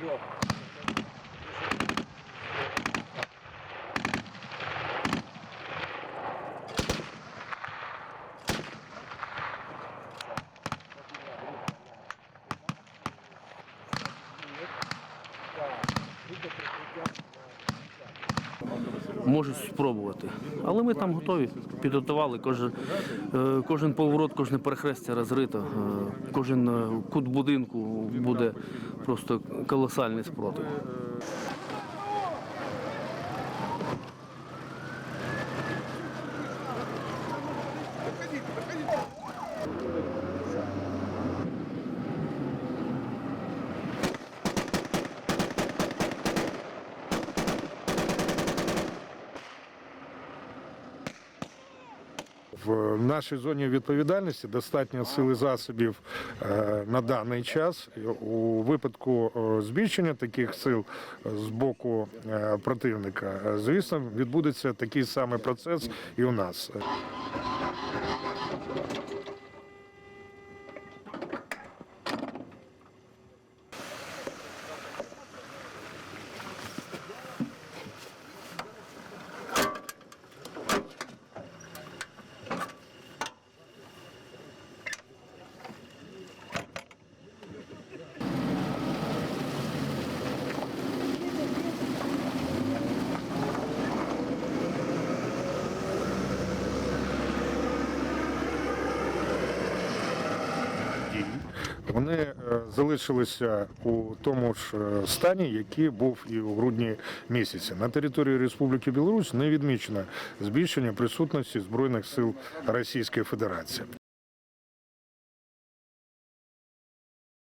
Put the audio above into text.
трьох. Буде прикриття можуть спробувати. Але ми там готові, підготували кожен, е, кожен поворот, кожне перехрестя розрито, е, кожен е, кут будинку буде просто колосальний спротив. В нашій зоні відповідальності достатньо сили засобів е, на даний час. У випадку е, збільшення таких сил з боку е, противника, е, звісно, відбудеться такий самий процес і у нас. Вони е, залишилися у тому ж е, стані, який був і у грудні місяці. На території Республіки Білорусь не відмічено збільшення присутності збройних сил Російської Федерації.